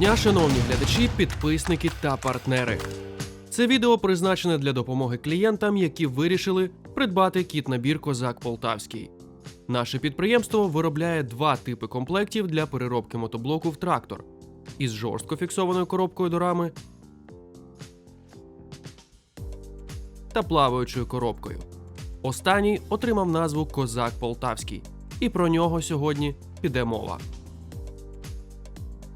дня, шановні глядачі, підписники та партнери. Це відео призначене для допомоги клієнтам, які вирішили придбати кіт-набір Козак Полтавський. Наше підприємство виробляє два типи комплектів для переробки мотоблоку в трактор із жорстко фіксованою коробкою до рами та плаваючою коробкою. Останній отримав назву Козак Полтавський, і про нього сьогодні піде мова.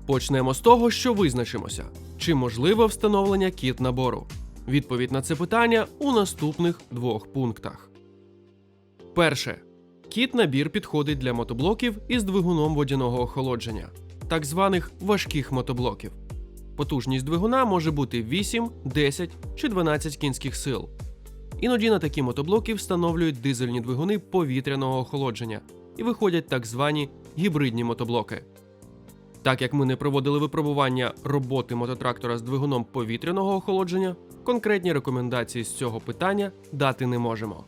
Почнемо з того, що визначимося, чи можливе встановлення кіт набору. Відповідь на це питання у наступних двох пунктах. Перше. Кіт набір підходить для мотоблоків із двигуном водяного охолодження, так званих важких мотоблоків. Потужність двигуна може бути 8, 10 чи 12 кінських сил. Іноді на такі мотоблоки встановлюють дизельні двигуни повітряного охолодження і виходять так звані гібридні мотоблоки. Так як ми не проводили випробування роботи мототрактора з двигуном повітряного охолодження, конкретні рекомендації з цього питання дати не можемо.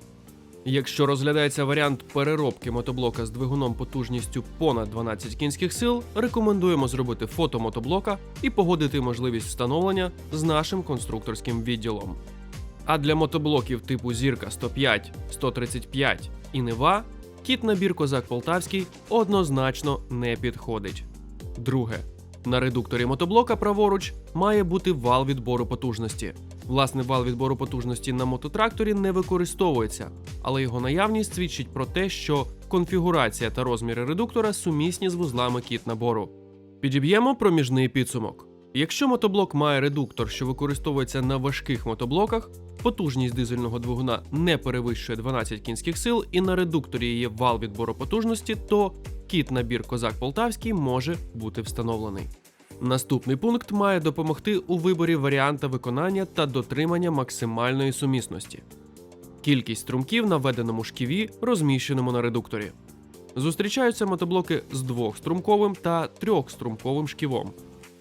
Якщо розглядається варіант переробки мотоблока з двигуном потужністю понад 12 кінських сил, рекомендуємо зробити фото мотоблока і погодити можливість встановлення з нашим конструкторським відділом. А для мотоблоків типу Зірка 105, 135 і Нева кіт набір Козак Полтавський однозначно не підходить. Друге. На редукторі мотоблока праворуч має бути вал відбору потужності. Власне, вал відбору потужності на мототракторі не використовується, але його наявність свідчить про те, що конфігурація та розміри редуктора сумісні з вузлами кіт набору. Підіб'ємо проміжний підсумок. Якщо мотоблок має редуктор, що використовується на важких мотоблоках, потужність дизельного двигуна не перевищує 12 кінських сил і на редукторі є вал відбору потужності, то кіт набір Козак Полтавський може бути встановлений. Наступний пункт має допомогти у виборі варіанта виконання та дотримання максимальної сумісності. Кількість струмків на введеному шківі, розміщеному на редукторі. Зустрічаються мотоблоки з двохструмковим та трьохструмковим шківом.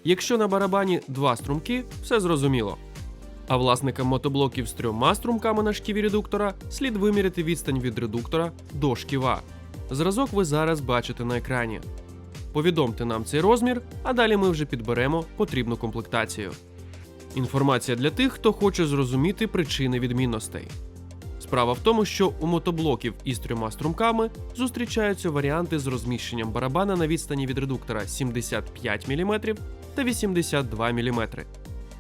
Якщо на барабані два струмки, все зрозуміло. А власникам мотоблоків з трьома струмками на шківі редуктора слід виміряти відстань від редуктора до шківа. Зразок ви зараз бачите на екрані. Повідомте нам цей розмір, а далі ми вже підберемо потрібну комплектацію. Інформація для тих, хто хоче зрозуміти причини відмінностей. Справа в тому, що у мотоблоків із трьома струмками зустрічаються варіанти з розміщенням барабана на відстані від редуктора 75 мм та 82 мм.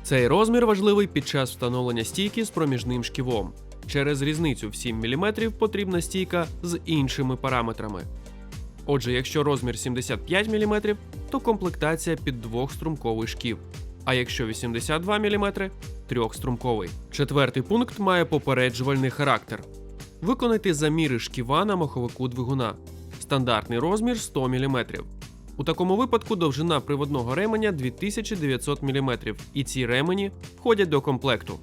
Цей розмір важливий під час встановлення стійки з проміжним шківом. Через різницю в 7 мм потрібна стійка з іншими параметрами. Отже, якщо розмір 75 мм, то комплектація під двохструмковий шків. А якщо 82 мм трьохструмковий. Четвертий пункт має попереджувальний характер. Виконайте заміри шківа на маховику двигуна. Стандартний розмір 100 мм. У такому випадку довжина приводного ременя 2900 мм, і ці ремені входять до комплекту.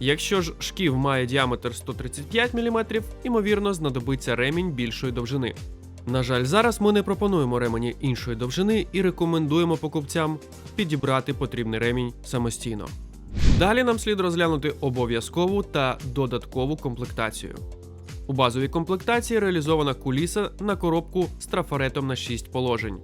Якщо ж шків має діаметр 135 мм, ймовірно, знадобиться ремінь більшої довжини. На жаль, зараз ми не пропонуємо ремені іншої довжини і рекомендуємо покупцям підібрати потрібний ремінь самостійно. Далі нам слід розглянути обов'язкову та додаткову комплектацію. У базовій комплектації реалізована куліса на коробку з трафаретом на 6 положень.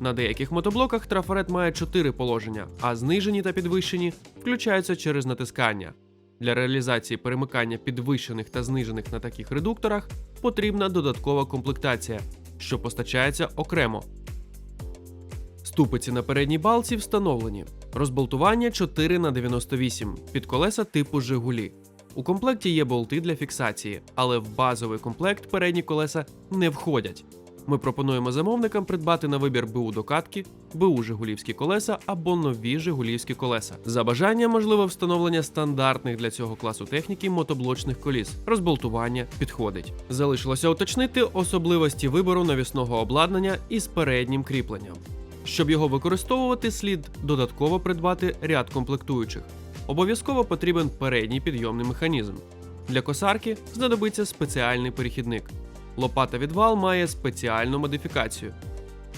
На деяких мотоблоках трафарет має 4 положення, а знижені та підвищені включаються через натискання. Для реалізації перемикання підвищених та знижених на таких редукторах потрібна додаткова комплектація, що постачається окремо. Ступиці на передній балці встановлені. Розболтування 4 на 98 під колеса типу Жигулі. У комплекті є болти для фіксації, але в базовий комплект передні колеса не входять. Ми пропонуємо замовникам придбати на вибір БУ докатки, БУ Жигулівські колеса або нові Жигулівські колеса. За бажанням можливе встановлення стандартних для цього класу техніки мотоблочних коліс. Розболтування підходить. Залишилося уточнити особливості вибору навісного обладнання із переднім кріпленням. Щоб його використовувати, слід додатково придбати ряд комплектуючих. Обов'язково потрібен передній підйомний механізм. Для косарки знадобиться спеціальний перехідник. Лопата відвал має спеціальну модифікацію.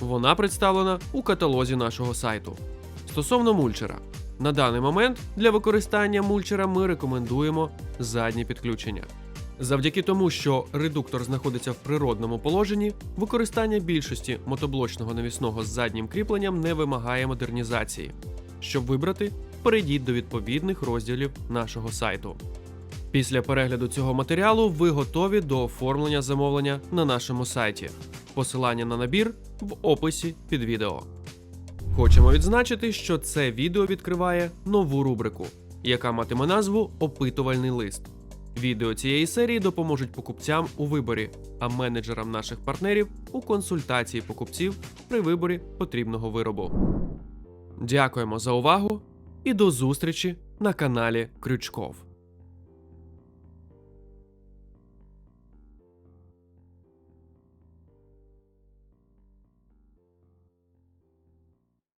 Вона представлена у каталозі нашого сайту. Стосовно мульчера, на даний момент для використання мульчера ми рекомендуємо заднє підключення. Завдяки тому, що редуктор знаходиться в природному положенні, використання більшості мотоблочного навісного з заднім кріпленням не вимагає модернізації. Щоб вибрати, перейдіть до відповідних розділів нашого сайту. Після перегляду цього матеріалу ви готові до оформлення замовлення на нашому сайті. Посилання на набір в описі під відео. Хочемо відзначити, що це відео відкриває нову рубрику, яка матиме назву Опитувальний лист. Відео цієї серії допоможуть покупцям у виборі, а менеджерам наших партнерів у консультації покупців при виборі потрібного виробу. Дякуємо за увагу і до зустрічі на каналі Крючков.